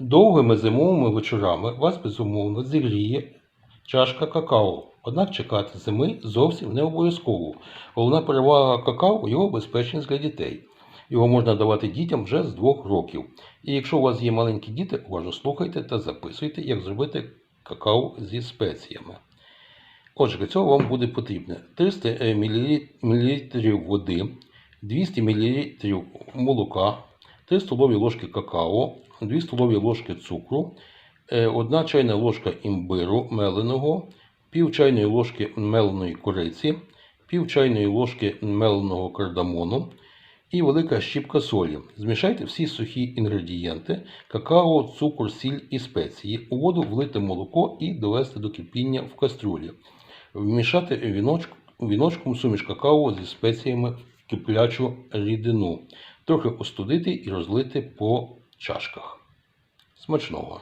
Довгими зимовими вечорами вас безумовно зігріє чашка какао. Однак чекати зими зовсім не обов'язково. Головна перевага какао його безпечність для дітей. Його можна давати дітям вже з двох років. І якщо у вас є маленькі діти, уважно слухайте та записуйте, як зробити какао зі спеціями. Отже, для цього вам буде потрібно 300 мл води, 200 мл молока, 3 столові ложки какао, 2 столові ложки цукру, 1 чайна ложка імбиру меленого, пів чайної ложки меленої кориці, пів чайної ложки меленого кардамону і велика щіпка солі. Змішайте всі сухі інгредієнти, какао, цукор, сіль і спеції. У воду влити молоко і довести до кипіння в кастрюлі. Вмішати віночк, віночком суміш какао зі спеціями в киплячу рідину. Трохи остудити і розлити по чашках. Смачного!